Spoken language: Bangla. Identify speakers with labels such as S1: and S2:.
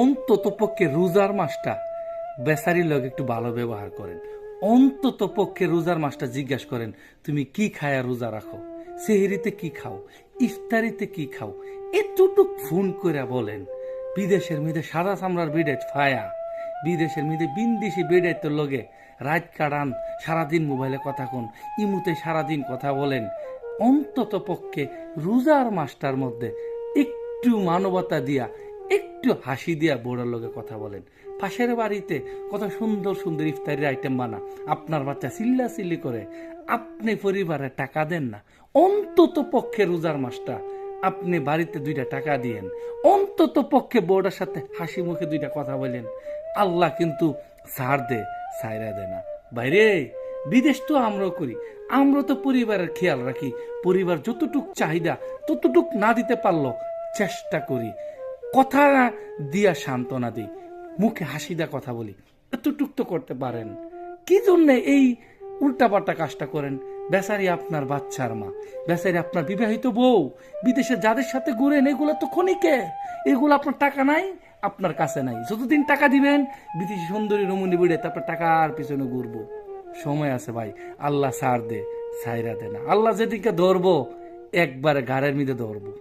S1: অন্তত পক্ষে রোজার মাসটা বেচারির লোক একটু ভালো ব্যবহার করেন। অন্তত পক্ষে রোজার মাসটা জিজ্ঞাসা করেন, তুমি কি খায়া রোজা রাখো? সেহেরিতে কি খাও? ইফতারিতে কি খাও? এতটুক ফোন করে বলেন, বিদেশের মেয়েদের সাদা চামড়ার বিডেট ফায়া। বিদেশের মেয়েদের বিন্দিসি বেডের লগে রাত কাটান, সারাদিন মোবাইলে কথা কোন, ইমুতে সারাদিন কথা বলেন। অন্তত পক্ষে রোজার মাসটার মধ্যে একটু মানবতা দিয়া একটু হাসি দিয়া বড়ার লগে কথা বলেন। পাশের বাড়িতে কত সুন্দর সুন্দর ইফতারির আইটেম বানা। আপনার বাচ্চা চিল্লা চিল্লি করে। আপনি পরিবারে টাকা দেন না। অন্তত পক্ষে রোজার মাসটা আপনি বাড়িতে দুইটা টাকা দিয়েন। অন্তত পক্ষে বউটার সাথে হাসি মুখে দুইটা কথা বলেন। আল্লাহ কিন্তু ছাড় দে সাইরা দে না। বাইরে, বিদেশ তো আমরাও করি। আমরা তো পরিবারের খেয়াল রাখি। পরিবার যতটুক চাহিদা, ততটুক না দিতে পারল চেষ্টা করি। কথা দিয়া সান্ত্বনা দিই। মুখে হাসি দেয়া কথা বলি। এতটুক তো করতে পারেন। কি জন্য এই উল্টাপাল্টা কাজটা করেন? বেচারি আপনার বাচ্চার মা। বেচারি আপনার বিবাহিত বউ। বিদেশে যাদের সাথে ঘুরেন, এগুলো তো ক্ষণিকে। এগুলো আপনার টাকা নাই, আপনার কাছে নাই। যতদিন টাকা দিবেন, বিদেশি সুন্দরী রমণী বিড়ে, তারপর টাকার পিছনে ঘুরবো। সময় আছে ভাই। আল্লাহ সার দে সাইরা দে না। আল্লাহ যেদিকে ধরবো, একবারে ঘাড়ের মিদে ধরবো।